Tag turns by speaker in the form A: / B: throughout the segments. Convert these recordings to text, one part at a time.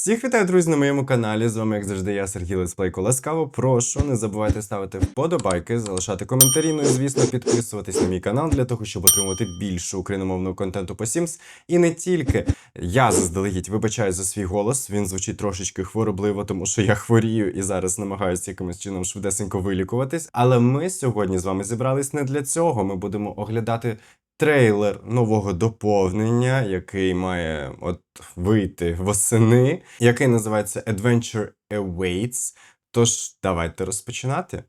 A: Всіх вітаю, друзі, на моєму каналі. З вами, як завжди, я Сергій Лесплейко. Ласкаво прошу, не забувайте ставити вподобайки, залишати коментарі, ну і звісно, підписуватись на мій канал для того, щоб отримувати більше україномовного контенту по Sims. І не тільки я заздалегідь вибачаю за свій голос. Він звучить трошечки хворобливо, тому що я хворію і зараз намагаюся якимось чином швидесенько вилікуватись. Але ми сьогодні з вами зібрались не для цього. Ми будемо оглядати трейлер нового доповнення, який має от вийти восени, який називається Adventure Awaits. Тож давайте розпочинати.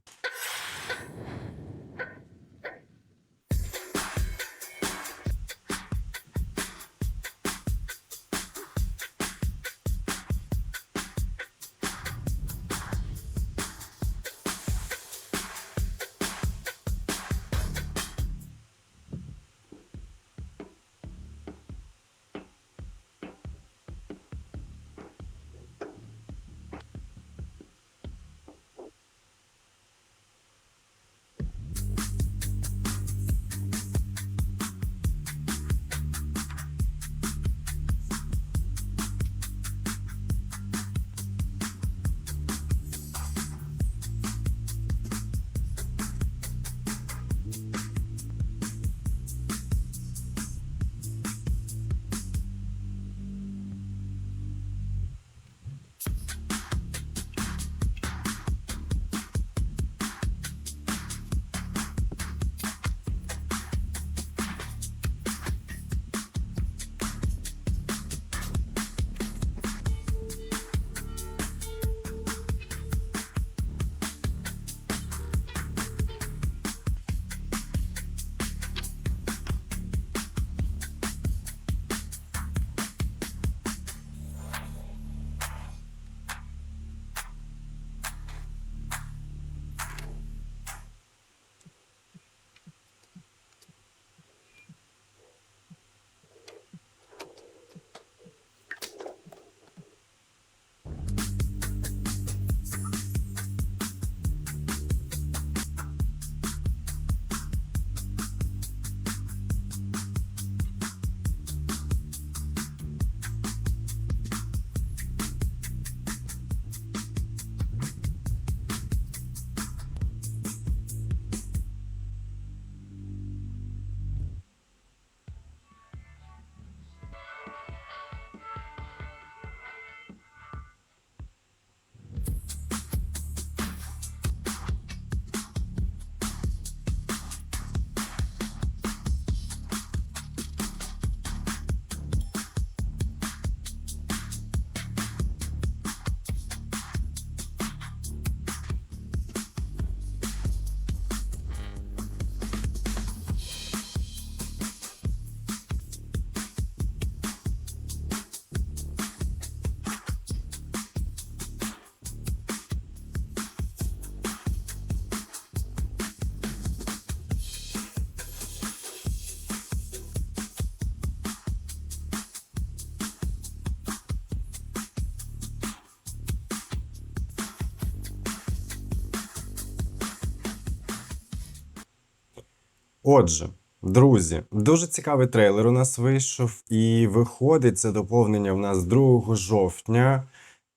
A: Отже, друзі, дуже цікавий трейлер у нас вийшов, і виходить це доповнення в нас 2 жовтня.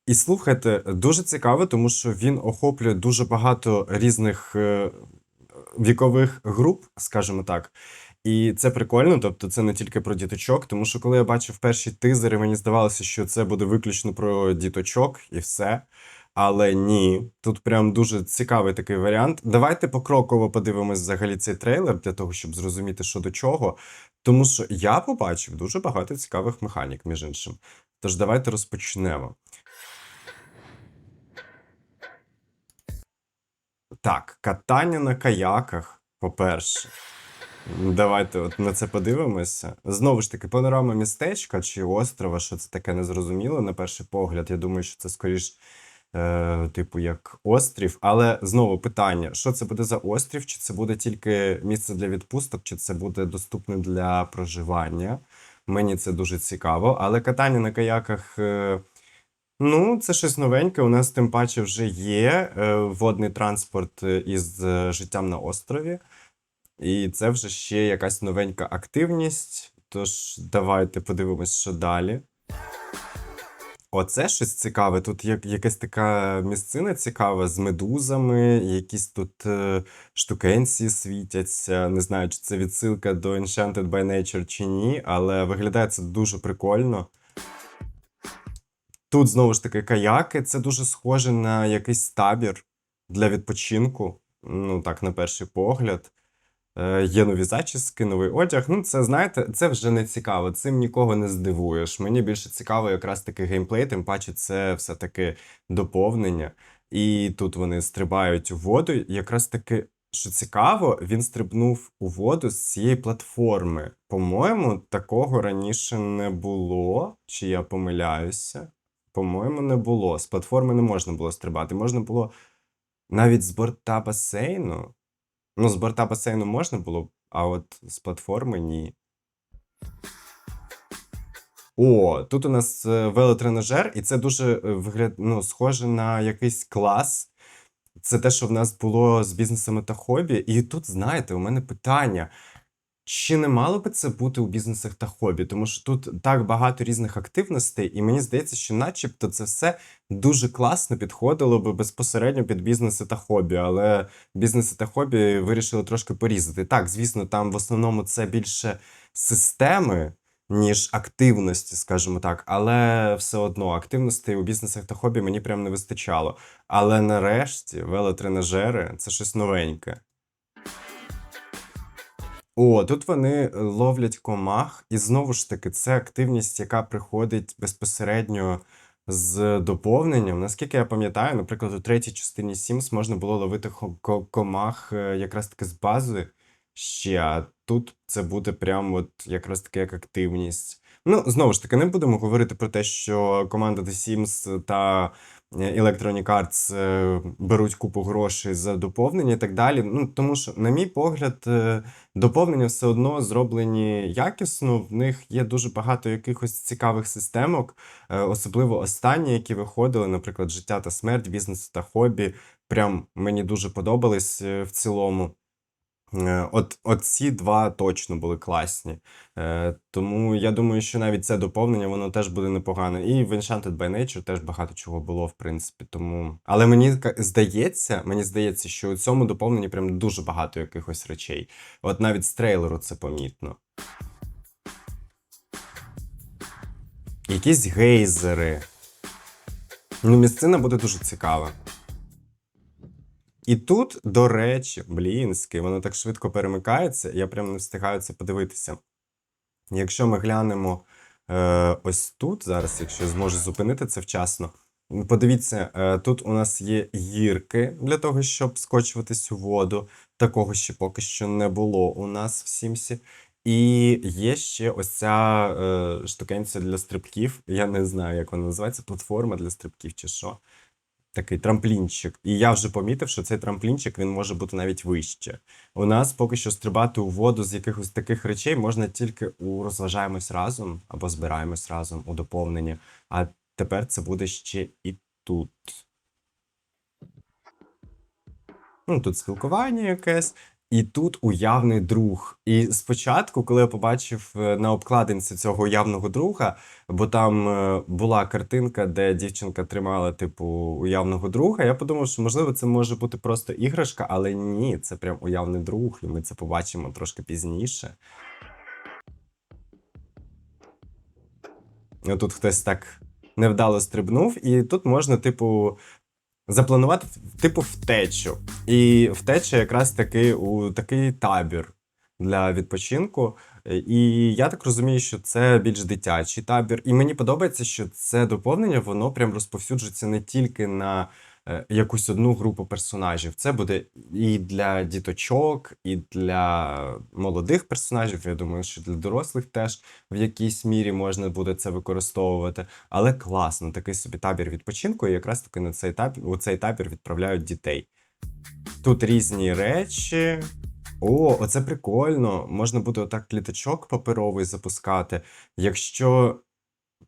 A: І слухайте, дуже цікаво, тому що він охоплює дуже багато різних е, вікових груп, скажімо так. І це прикольно, тобто це не тільки про діточок, тому що коли я бачив перші тизери, мені здавалося, що це буде виключно про діточок і все. Але ні, тут прям дуже цікавий такий варіант. Давайте покроково подивимось взагалі цей трейлер для того, щоб зрозуміти, що до чого. Тому що я побачив дуже багато цікавих механік, між іншим. Тож давайте розпочнемо. Так, катання на каяках, по-перше. Давайте от на це подивимося. Знову ж таки, панорама містечка чи острова, що це таке незрозуміло на перший погляд. Я думаю, що це скоріш, е, типу, як острів. Але знову питання: що це буде за острів? Чи це буде тільки місце для відпусток, чи це буде доступне для проживання? Мені це дуже цікаво. Але катання на каяках. Е, Ну, це щось новеньке. У нас тим паче вже є е, водний транспорт із життям на острові. І це вже ще якась новенька активність. Тож давайте подивимось, що далі. Оце щось цікаве. Тут є якась така місцина цікава з медузами, якісь тут е, штукенці світяться. Не знаю, чи це відсилка до Enchanted by Nature чи ні, але виглядає це дуже прикольно. Тут знову ж таки каяки. Це дуже схоже на якийсь табір для відпочинку. Ну, так, на перший погляд. Е, Є нові зачіски, новий одяг. Ну, це знаєте, це вже не цікаво. Цим нікого не здивуєш. Мені більше цікаво якраз таки геймплей, тим паче це все-таки доповнення. І тут вони стрибають у воду. Якраз таки, що цікаво, він стрибнув у воду з цієї платформи. По-моєму, такого раніше не було. Чи я помиляюся? По-моєму, не було. З платформи не можна було стрибати. Можна було навіть з борта басейну. Ну, з борта басейну можна було, а от з платформи ні. О, тут у нас е, велотренажер, і це дуже е, вигляд, ну, схоже на якийсь клас. Це те, що в нас було з бізнесами та хобі. І тут, знаєте, у мене питання. Чи не мало би це бути у бізнесах та хобі? Тому що тут так багато різних активностей, і мені здається, що начебто це все дуже класно підходило би безпосередньо під бізнеси та хобі, але бізнеси та хобі вирішили трошки порізати. Так, звісно, там в основному це більше системи, ніж активності, скажімо так, але все одно активностей у бізнесах та хобі мені прям не вистачало. Але нарешті велотренажери це щось новеньке. О, тут вони е, ловлять комах, і знову ж таки, це активність, яка приходить безпосередньо з доповненням. Наскільки я пам'ятаю, наприклад, у третій частині Sims можна було ловити комах е, якраз таки з бази ще, а тут це буде прям от якраз таки як активність. Ну, знову ж таки, не будемо говорити про те, що команда The Sims та Electronic Arts е, беруть купу грошей за доповнення і так далі. Ну, тому що, на мій погляд, е, доповнення все одно зроблені якісно. В них є дуже багато якихось цікавих системок, е, особливо останні, які виходили, наприклад, життя та смерть, бізнес та хобі. Прям мені дуже подобались в цілому. Е, От, от ці два точно були класні. Е, тому я думаю, що навіть це доповнення воно теж буде непогано. І в Enchanted by Nature теж багато чого було, в принципі. Тому... Але мені здається, мені здається, що у цьому доповненні прям дуже багато якихось речей. От навіть з трейлеру це помітно. Якісь гейзери. Ну, місцина буде дуже цікава. І тут, до речі, блінськи, воно так швидко перемикається, я прям не встигаю це подивитися. Якщо ми глянемо е, ось тут, зараз, якщо я зможу зупинити це вчасно, подивіться, е, тут у нас є гірки для того, щоб скочуватись у воду. Такого ще поки що не було у нас в Сімсі. І є ще ось ця е, штукенця для стрибків. Я не знаю, як вона називається, платформа для стрибків чи що. Такий трамплінчик. І я вже помітив, що цей трамплінчик він може бути навіть вище. У нас поки що стрибати у воду з якихось таких речей можна тільки у розважаємось разом або збираємось разом у доповненні. А тепер це буде ще і тут. Ну, тут спілкування якесь, і тут уявний друг. І спочатку, коли я побачив е, на обкладинці цього уявного друга, бо там е, була картинка, де дівчинка тримала, типу, уявного друга, я подумав, що можливо це може бути просто іграшка, але ні, це прям уявний друг, і ми це побачимо трошки пізніше. Тут хтось так невдало стрибнув, і тут можна, типу, запланувати типу втечу. І втеча якраз таки у такий табір для відпочинку. І я так розумію, що це більш дитячий табір. І мені подобається, що це доповнення, воно прям розповсюджується не тільки на якусь одну групу персонажів. Це буде і для діточок, і для молодих персонажів. Я думаю, що для дорослих теж в якійсь мірі можна буде це використовувати. Але класно, такий собі табір відпочинку, і якраз таки на цей табір, у цей табір відправляють дітей. Тут різні речі. О, оце прикольно. Можна буде отак літачок паперовий запускати. Якщо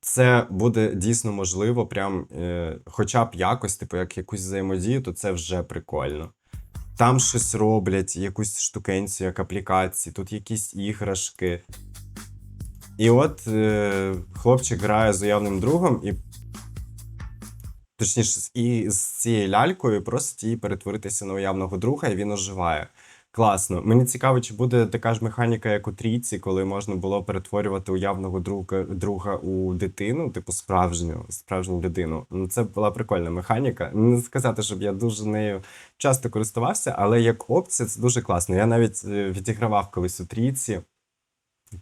A: це буде дійсно можливо, прям е, хоча б якось, типу, як якусь взаємодію, то це вже прикольно. Там щось роблять, якусь штукенцію, як аплікації, тут якісь іграшки. І от е, хлопчик грає з уявним другом, і Точніше, і з цією лялькою просить її перетворитися на уявного друга, і він оживає. Класно. Мені цікаво, чи буде така ж механіка, як у трійці, коли можна було перетворювати уявного друга, друга у дитину, типу справжню, справжню людину. Ну, Це була прикольна механіка. Не сказати, щоб я дуже нею часто користувався, але як опція це дуже класно. Я навіть е, відігравав колись у трійці,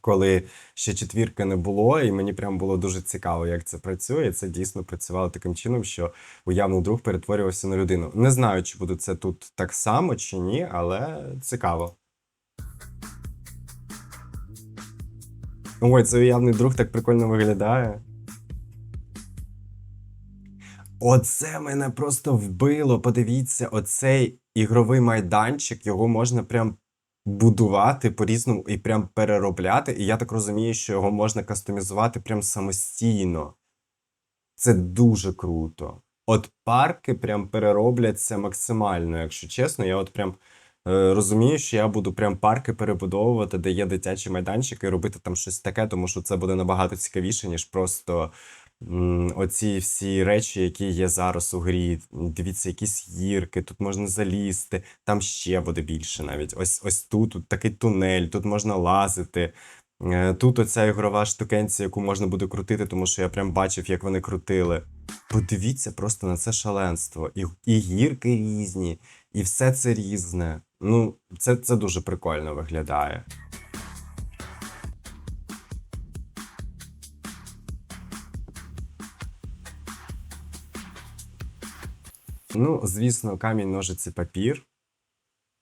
A: коли ще четвірки не було, і мені прям було дуже цікаво, як це працює. Це дійсно працювало таким чином, що уявний друг перетворювався на людину. Не знаю, чи буде це тут так само чи ні, але цікаво. Ой, це уявний друг так прикольно виглядає. Оце мене просто вбило. Подивіться, оцей ігровий майданчик, його можна прям будувати по-різному і прям переробляти. І я так розумію, що його можна кастомізувати прям самостійно. Це дуже круто. От парки прям переробляться максимально, якщо чесно. Я от прям е, розумію, що я буду прям парки перебудовувати, де є дитячі майданчики, і робити там щось таке, тому що це буде набагато цікавіше, ніж просто оці всі речі, які є зараз у грі. Дивіться, якісь гірки, тут можна залізти, там ще буде більше навіть. Ось ось тут, тут такий тунель, тут можна лазити. Е, Тут оця ігрова штукенція, яку можна буде крутити, тому що я прям бачив, як вони крутили. Подивіться просто на це шаленство. І, і гірки різні, і все це різне. Ну, це, це дуже прикольно виглядає. Ну, звісно, камінь, ножиці, папір.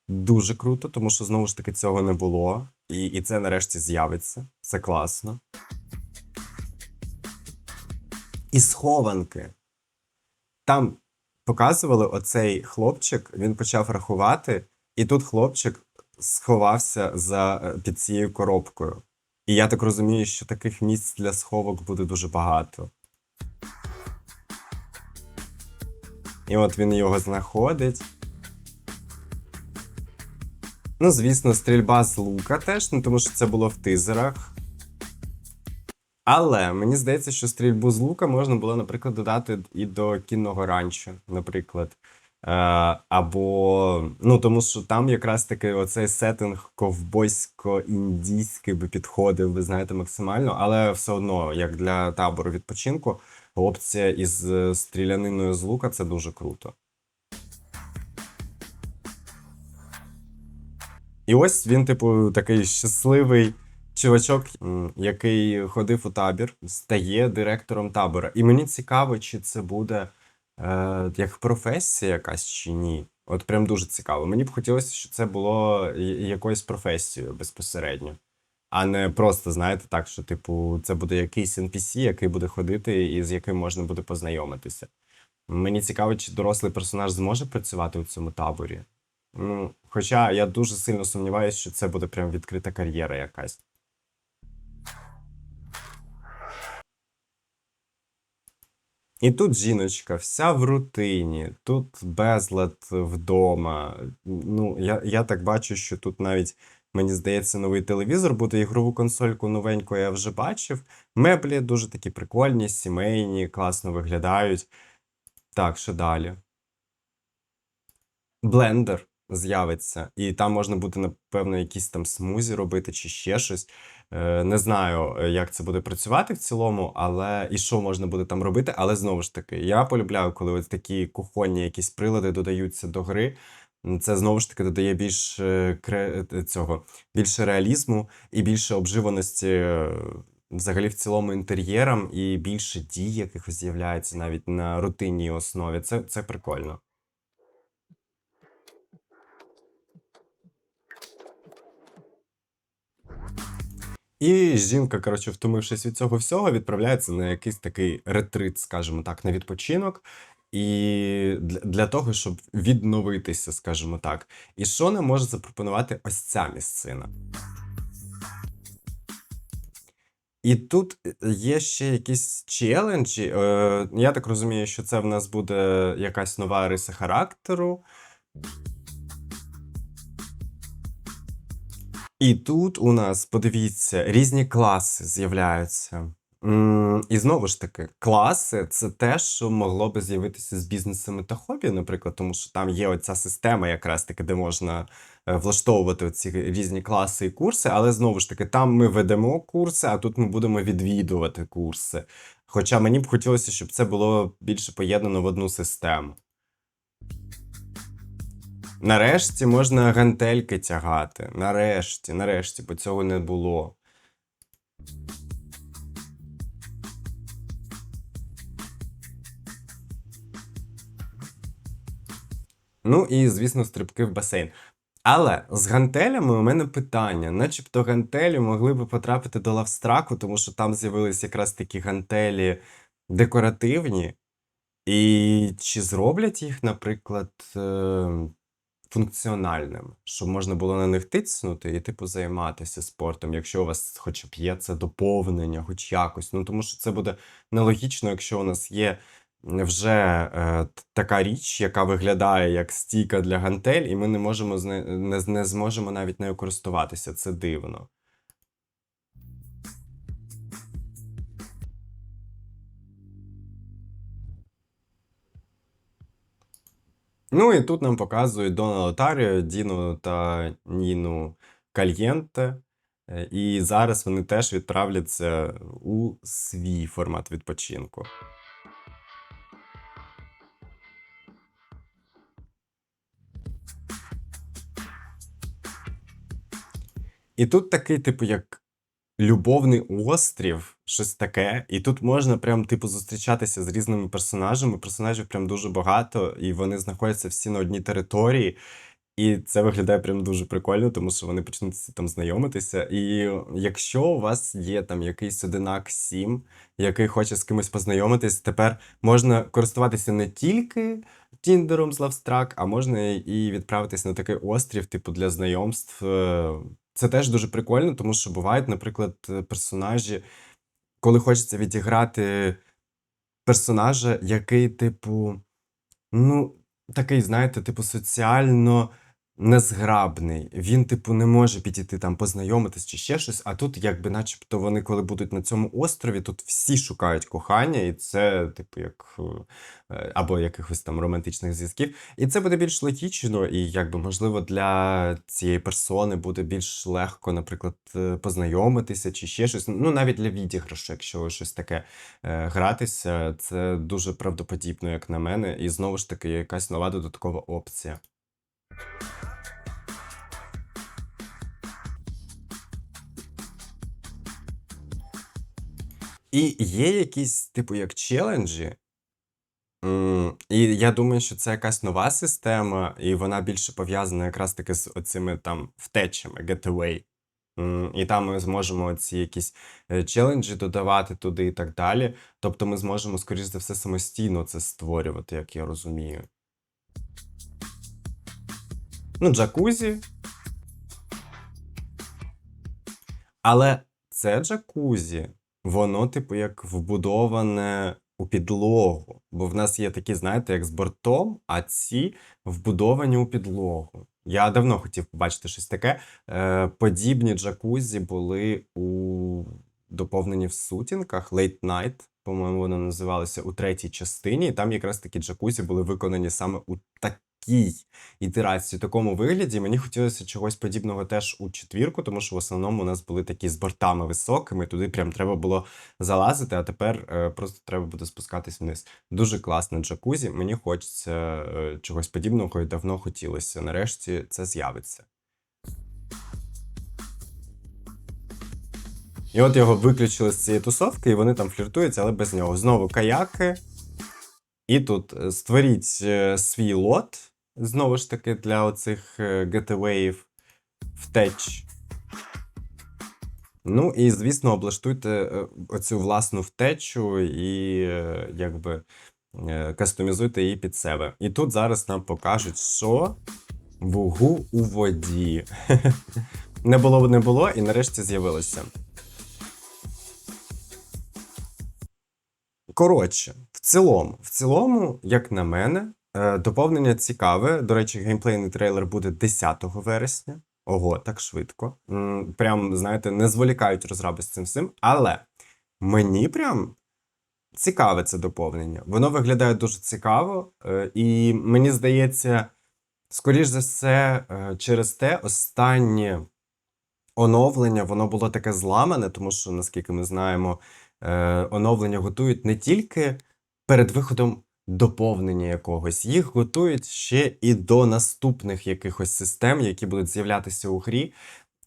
A: Дуже круто, тому що знову ж таки цього не було. І, і це нарешті з'явиться. Це класно. І схованки. Там показували оцей хлопчик, він почав рахувати, і тут хлопчик сховався за, е, під цією коробкою. І я так розумію, що таких місць для сховок буде дуже багато. І от він його знаходить. Ну, звісно, стрільба з лука теж, ну тому що це було в тизерах. Але мені здається, що стрільбу з лука можна було, наприклад, додати і до кінного ранчо, наприклад. Е, або, ну, тому що там якраз таки оцей сеттинг ковбойсько-індійський би підходив, ви знаєте, максимально, але все одно, як для табору відпочинку, опція із е, стріляниною з лука це дуже круто. І ось він, типу, такий щасливий чувачок, який ходив у табір, стає директором табора. І мені цікаво, чи це буде е, як професія якась чи ні. От прям дуже цікаво. Мені б хотілося, щоб це було якоюсь професією безпосередньо. А не просто, знаєте, так, що, типу, це буде якийсь NPC, який буде ходити і з яким можна буде познайомитися. Мені цікаво, чи дорослий персонаж зможе працювати у цьому таборі. Ну, хоча я дуже сильно сумніваюся, що це буде прям відкрита кар'єра якась. І тут жіночка, вся в рутині, тут безлад вдома. Ну, я, я так бачу, що тут навіть, мені здається, новий телевізор буде. Ігрову консольку новеньку я вже бачив. Меблі дуже такі прикольні, сімейні, класно виглядають. Так, що далі? Блендер з'явиться, і там можна буде, напевно, якісь там смузі робити чи ще щось. Е, Не знаю, як це буде працювати в цілому, але і що можна буде там робити. Але знову ж таки, я полюбляю, коли ось такі кухонні якісь прилади додаються до гри. Це знову ж таки додає більш е, кре... е, цього, більше реалізму і більше обживаності е, взагалі в цілому інтер'єрам, і більше дій якихось з'являється навіть на рутинній основі. Це, це прикольно. І жінка, коротше, втомившись від цього всього, відправляється на якийсь такий ретрит, скажімо так, на відпочинок. І для, того, щоб відновитися, скажімо так. І що нам може запропонувати ось ця місцина? І тут є ще якісь челенджі. Е, я так розумію, що це в нас буде якась нова риса характеру. І тут у нас, подивіться, різні класи з'являються. І знову ж таки, класи це те, що могло би з'явитися з бізнесами та хобі, наприклад, тому що там є оця система, якраз таки, де можна е, влаштовувати ці різні класи і курси, але знову ж таки, там ми ведемо курси, а тут ми будемо відвідувати курси. Хоча мені б хотілося, щоб це було більше поєднано в одну систему. Нарешті можна гантельки тягати. Нарешті, нарешті, бо цього не було. Ну і, звісно, стрибки в басейн. Але з гантелями у мене питання. Начебто гантелі могли би потрапити до лавстраку, тому що там з'явились якраз такі гантелі декоративні. І чи зроблять їх, наприклад, е, функціональним, щоб можна було на них тицнути і, типу, займатися спортом, якщо у вас хоча б є це доповнення, хоч якось. Ну, тому що це буде нелогічно, якщо у нас є вже е, така річ, яка виглядає як стійка для гантель, і ми не можемо не, не, зможемо навіть нею користуватися. Це дивно. Ну і тут нам показують Дона Лотаріо, Діну та Ніну Кальєнте. Е, І зараз вони теж відправляться у свій формат відпочинку. І тут такий, типу, як любовний острів, щось таке. І тут можна прям, типу, зустрічатися з різними персонажами. Персонажів прям дуже багато, і вони знаходяться всі на одній території. І це виглядає прям дуже прикольно, тому що вони почнуть там знайомитися. І якщо у вас є там якийсь одинак 7, який хоче з кимось познайомитись, тепер можна користуватися не тільки Тіндером з Лавстрак, а можна і відправитись на такий острів, типу, для знайомств. Е, Це теж дуже прикольно, тому що бувають, наприклад, персонажі, коли хочеться відіграти персонажа, який, типу, ну, такий, знаєте, типу, соціально незграбний. Він, типу, не може підійти там познайомитись чи ще щось. А тут, якби, начебто, вони, коли будуть на цьому острові, тут всі шукають кохання, і це, типу, як е, або якихось там романтичних зв'язків. І це буде більш логічно, і якби можливо для цієї персони буде більш легко, наприклад, е, познайомитися чи ще щось. Ну, навіть для відіграшу, якщо щось таке е, гратися, це дуже правдоподібно, як на мене, і знову ж таки якась нова додаткова опція. І є якісь, типу, як челенджі. І я думаю, що це якась нова система, і вона більше пов'язана якраз таки з оцими там втечами, getaway. І там ми зможемо ці якісь е, челенджі додавати туди і так далі. Тобто ми зможемо, скоріш за все, самостійно це створювати, як я розумію. Ну, джакузі. Але це джакузі, воно, типу, як вбудоване у підлогу. Бо в нас є такі, знаєте, як з бортом, а ці вбудовані у підлогу. Я давно хотів побачити щось таке. Е, подібні джакузі були у доповнені в сутінках Late Night, по-моєму, воно називалося у третій частині. І там якраз такі джакузі були виконані саме у такій ітерації, такому вигляді. Мені хотілося чогось подібного теж у четвірку, тому що в основному у нас були такі з бортами високими, туди прям треба було залазити, а тепер е, просто треба буде спускатись вниз. Дуже класне джакузі. Мені хочеться е, чогось подібного і давно хотілося. Нарешті це з'явиться. І от його виключили з цієї тусовки, і вони там фліртують, але без нього. Знову каяки. І тут е, створіть е, свій лот, знову ж таки, для оцих е, гетевеїв втеч. Ну і, звісно, облаштуйте е, оцю власну втечу і е, якби кастомізуйте її під себе. І тут зараз нам покажуть, що вугу у воді. Не було не було, і нарешті з'явилося. Коротше, в цілому, в цілому, як на мене, доповнення цікаве. До речі, геймплейний трейлер буде 10 вересня. Ого, так швидко. Прям, знаєте, не зволікають розраби з цим всім. Але мені прям цікаве це доповнення. Воно виглядає дуже цікаво, е, і мені здається, скоріш за все, е, через те останнє оновлення воно було таке зламане, тому що, наскільки ми знаємо, е, оновлення готують не тільки перед виходом доповнення якогось, їх готують ще і до наступних якихось систем, які будуть з'являтися у грі.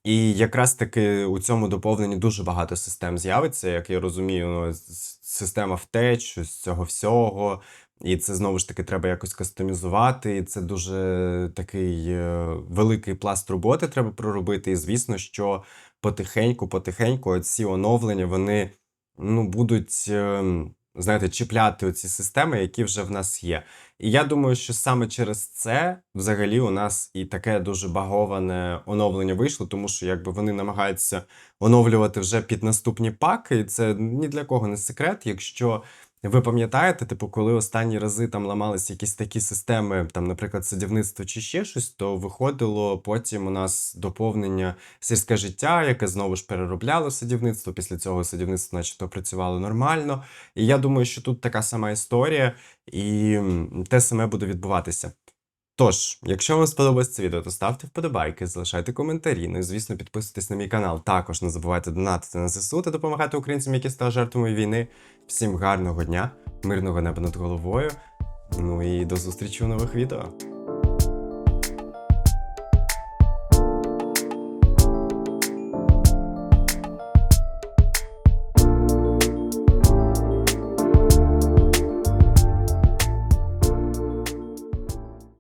A: І якраз таки у цьому доповненні дуже багато систем з'явиться, як я розумію, ну, система втеч, з цього всього. І це знову ж таки треба якось кастомізувати. І це дуже такий е, великий пласт роботи треба проробити. І звісно, що потихеньку, потихеньку ці оновлення вони ну, будуть, ем, знаєте, чіпляти оці системи, які вже в нас є. І я думаю, що саме через це взагалі у нас і таке дуже баговане оновлення вийшло, тому що якби вони намагаються оновлювати вже під наступні паки, і це ні для кого не секрет. Якщо ви пам'ятаєте, типу, коли останні рази там ламалися якісь такі системи, там, наприклад, садівництво чи ще щось, то виходило потім у нас доповнення сільське життя, яке знову ж переробляло садівництво. Після цього садівництво, начебто, працювало нормально. І я думаю, що тут така сама історія, і те саме буде відбуватися. Тож, якщо вам сподобалось це відео, то ставте вподобайки, залишайте коментарі. Ну і звісно, підписуйтесь на мій канал. Також не забувайте донатити на ЗСУ та допомагати українцям, які стали жертвами війни. Всім гарного дня, мирного неба над головою. Ну і до зустрічі у нових відео.